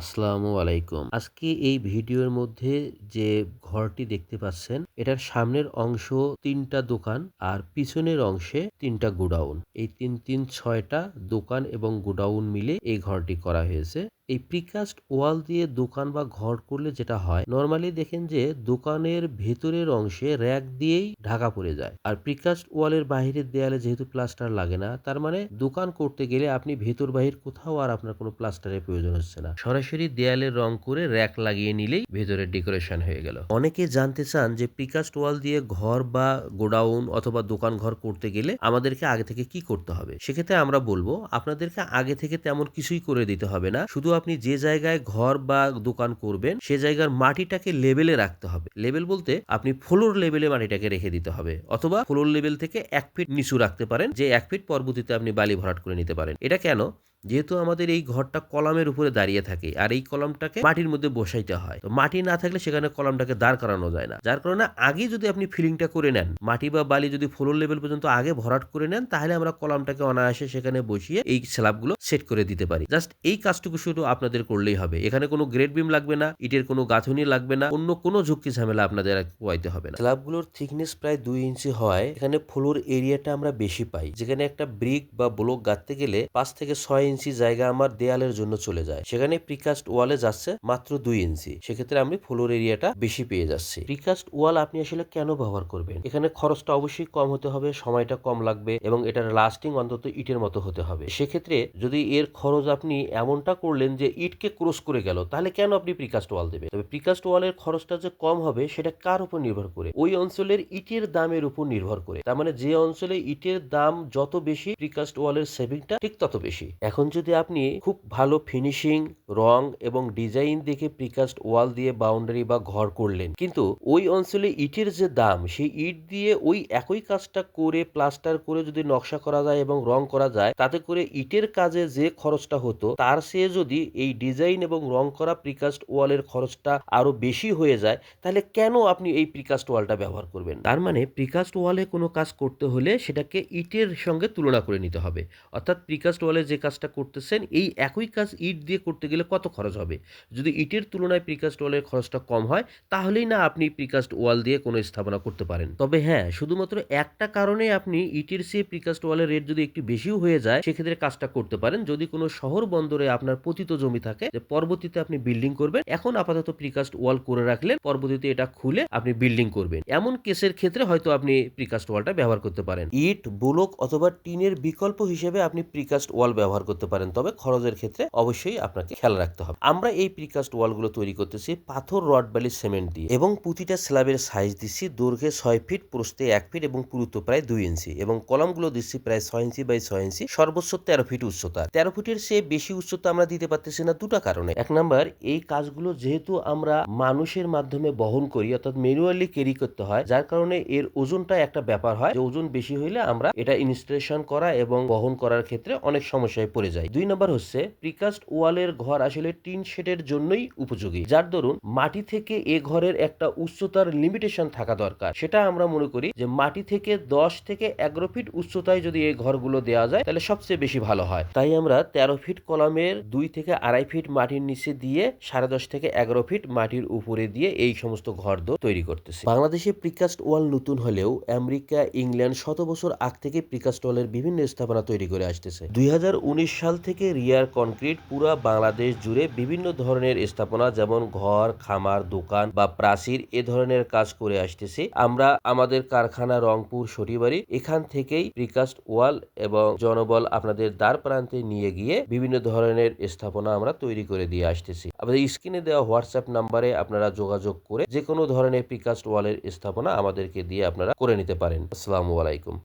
আসসালামু আলাইকুম। আজকে এই ভিডিওর মধ্যে যে ঘরটি দেখতে পাচ্ছেন, এটার সামনের অংশ তিনটা দোকান আর পিছনের অংশে তিনটা গোডাউন। এই তিন তিন, ছয়টা দোকান এবং গোডাউন মিলে এই ঘরটি করা হয়েছে। এই প্রিকাস্ট ওয়াল দিয়ে দোকান বা ঘর করলে যেটা হয় নর্মালি দেখেন যে দোকানের ভেতরের অংশে র্যাক দিয়েই ঢাকা পড়ে যায়। আর প্রিকাস্ট ওয়ালের বাহিরের দেয়ালে যেহেতু প্লাস্টার লাগে না, তার মানে দোকান করতে গেলে আপনি ভেতর বাহির কোথাও আর আপনার কোনো প্লাস্টারের প্রয়োজন হচ্ছে না। সরাসরি দেয়ালে রং করে র্যাক লাগিয়ে নিলেই ভেতরের ডেকোরেশন হয়ে গেল। অনেকে জানতে চান যে প্রিকাস্ট ওয়াল দিয়ে ঘর বা গোডাউন অথবা দোকান ঘর করতে গেলে আমাদেরকে আগে থেকে কি করতে হবে? সেক্ষেত্রে আমরা বলব, আপনাদেরকে আগে থেকে তেমন কিছুই করে দিতে হবে না। শুধু আপনি যে জায়গায় ঘর বা দোকান করবেন, সে জায়গার মাটিটাকে লেভেলে রাখতে হবে। লেভেল বলতে আপনি ফ্লোর লেভেলে মাটিটাকে রেখে দিতে হবে অথবা ফ্লোর লেভেল থেকে এক ফিট নিচু রাখতে পারেন, যে এক ফিট পরবর্তীতে আপনি বালি ভরাট করে নিতে পারেন। এটা কেন? যেহেতু আমাদের এই ঘরটা কলামের উপরে দাঁড়িয়ে থাকে, আর এই কলমটাকে মাটির মধ্যে বসাইতে হয়। তো মাটি না থাকলে সেখানে কলমটাকে দাঁড় করানো যায় না। যার কারণে আগে যদি আপনি ফিলিংটা করে নেন, মাটি বা বালি যদি ফ্লোর লেভেল পর্যন্ত আগে ভরাট করে নেন, তাহলে আমরা কলমটাকে অনায়াসে সেখানে বসিয়ে এই স্ল্যাবগুলো সেট করে দিতে পারি। জাস্ট এই কাজটুকু শুধু আপনাদের করলেই হবে। এখানে কোনো গ্রেড বিম লাগবে না, ইটের কোনো গাঁথনি লাগবে না, অন্য কোনো ঝুঁকি ঝামেলা আপনাদের পোয়াইতে হবে না। স্ল্যাবগুলোর থিকনেস প্রায় দুই ইঞ্চি হয় এখানে ফ্লোর এরিয়াটা আমরা বেশি পাই। যেখানে একটা ব্রিক বা ব্লক গাঁথতে গেলে পাঁচ থেকে ছয় ইঞ্চি জায়গা আমার দেয়ালের জন্য চলে যায়। সেখানে প্রিকাস্ট ওয়ালে যাচ্ছে মাত্র দুই ইঞ্চি। সেক্ষেত্রে আমি ফ্লোর এরিয়াটা বেশি পেয়ে যাচ্ছি। প্রিকাস্ট ওয়াল আপনি আসলে কেন ব্যবহার করবেন? এখানে খরচটা অবশ্যই কম হতে হবে, সময়টা কম লাগবে এবং এটার লাস্টিং অন্তত ইটের মতো হতে হবে। সেক্ষেত্রে যদি এর খরচ আপনি এমনটা করলেন যে ইটকে ক্রস করে গেল, তাহলে কেন আপনি প্রিকাস্ট ওয়াল দেবেন? তবে প্রিকাস্ট ওয়ালের খরচটা যে কম হবে, সেটা কার উপর নির্ভর করে? ওই অঞ্চলের ইটের দামের উপর নির্ভর করে। তার মানে যে অঞ্চলে ইটের দাম যত বেশি প্রিকাস্ট ওয়ালের সেভিংটা ঠিক তত বেশি। এখন যদি আপনি খুব ভালো ফিনিশিং রং এবং ডিজাইন দেখে প্রিকাস্ট ওয়াল দিয়ে বাউন্ডারি বা ঘর করলেন, কিন্তু ওই অঞ্চলে ইটের যে দাম, সেই ইট দিয়ে ওই একই কাজটা করে প্লাস্টার করে যদি নকশা করা যায় এবং রং করা যায়, তাতে করে ইটের কাজে যে খরচটা হতো, তার সে যদি এই ডিজাইন এবং রং করা প্রিকাস্ট ওয়ালের খরচটা আরও বেশি হয়ে যায়, তাহলে কেন আপনি এই প্রিকাস্ট ওয়ালটা ব্যবহার করবেন? তার মানে প্রিকাস্ট ওয়ালে কোনো কাজ করতে হলে সেটাকে ইটের সঙ্গে তুলনা করে নিতে হবে। অর্থাৎ প্রিকাস্ট ওয়ালে যে কাজটা করতেছেন, এই একই কাজ ইট দিয়ে করতে গেলে কত খরচ হবে? যদি ইটের তুলনায় প্রিকাস্ট ওয়ালের খরচটা কম হয়, তাহলেই না আপনি প্রিকাস্ট ওয়াল দিয়ে কোনো স্থাপনা করতে পারেন। তবে হ্যাঁ শুধুমাত্র একটা কারণে আপনি ইটের চেয়ে প্রিকাস্ট ওয়ালের রেট যদি একটু বেশিও হয়ে যায়, সেক্ষেত্রে কাজটা করতে পারেন। যদি কোনো শহর বন্দরে আপনার পতিত জমি থাকে, যে পরবর্তীতে আপনি বিল্ডিং করবেন, এখন আপাতত প্রিকাস্ট ওয়াল করে রাখলেন, পরবর্তীতে এটা খুলে আপনি বিল্ডিং করবেন। এমন কেসের ক্ষেত্রে হয়তো আপনি প্রিকাস্ট ওয়ালটা ব্যবহার করতে পারেন। ইট, বুলক অথবা টিনের বিকল্প হিসেবে আপনি প্রিকাস্ট ওয়াল ব্যবহার করতে পারেন, তবে খরচের ক্ষেত্রে অবশ্যই আপনাকে খেয়াল রাখতে হবে। আমরা এই প্রিকাস্ট ওয়ালগুলো তৈরি করতেছি পাথর, রড, বালি সিমেন্ট দিয়ে এবং প্রতিটা স্ল্যাবের সাইজ দিচ্ছি দৈর্ঘ্যে ছয় ফিট প্রস্থে এক ফিট এবং পুরুত্ব প্রায় দুই ইঞ্চি এবং কলামগুলো দিচ্ছি প্রায় ছয় ইঞ্চি বাই ছয় ইঞ্চি, সর্বোচ্চ তেরো ফিট উচ্চতা। তেরো ফিটের চেয়ে বেশি উচ্চতা আমরা দিতে পারতেছি না দুটা কারণে। এক নাম্বার এই কাজগুলো যেহেতু আমরা মানুষের মাধ্যমে বহন করি, অর্থাৎ ম্যানুয়ালি ক্যারি করতে হয়, যার কারণে এর ওজনটা একটা ব্যাপার হয়। যে ওজন বেশি হইলে আমরা এটা ইনস্টলেশন করা এবং বহন করার ক্ষেত্রে অনেক সমস্যায় পড়ে যায়। দুই নাম্বার হচ্ছে প্রিকাস্ট ওয়ালের ঘর আসলে টিন শেডের জন্যই উপযোগী। যার দরুন মাটি থেকে এ ঘরের একটা উচ্চতার লিমিটেশন থাকা দরকার। সেটা আমরা মনে করি যে মাটি থেকে দশ থেকে এগারো ফিট উচ্চতায় যদি এই ঘরগুলো দেওয়া যায়, তাহলে সবচেয়ে বেশি ভালো হয়। তাই আমরা তেরো ফিট কলামের দুই থেকে আড়াই ফিট মাটির নিচে দিয়ে সাড়ে দশ থেকে এগারো ফিট মাটির উপরে দিয়ে এই সমস্ত ঘর তৈরি করতেছে। বাংলাদেশে প্রিকাস্ট ওয়াল নতুন হলেও আমেরিকা, ইংল্যান্ড শত বছর আগ থেকে প্রিকাস্ট ওয়ালের বিভিন্ন স্থাপনা তৈরি করে আসতেছে। দুই হাজার উনিশ সাল থেকে রিয়ার কনক্রিট পুরা বাংলাদেশ জুড়ে বিভিন্ন ধরনের স্থাপনা, যেমন ঘর, খামার, দোকান বা প্রাচীর, এ ধরনের কাজ করে আসতেছি। আমরা আমাদের কারখানা রংপুর সটিবাড়ি এখান থেকেই প্রিকাস্ট ওয়াল এবং জনবল আপনাদের দ্বার প্রান্তে নিয়ে গিয়ে বিভিন্ন ধরনের স্থাপনা আমরা তৈরি করে দিয়ে আসতেছি। আমাদের স্ক্রিনে দেওয়া হোয়াটসঅ্যাপ নাম্বারে আপনারা যোগাযোগ করে যে কোনো ধরনের প্রিকাস্ট ওয়ালের স্থাপনা আমাদেরকে দিয়ে আপনারা করে নিতে পারেন। আসসালামু আলাইকুম।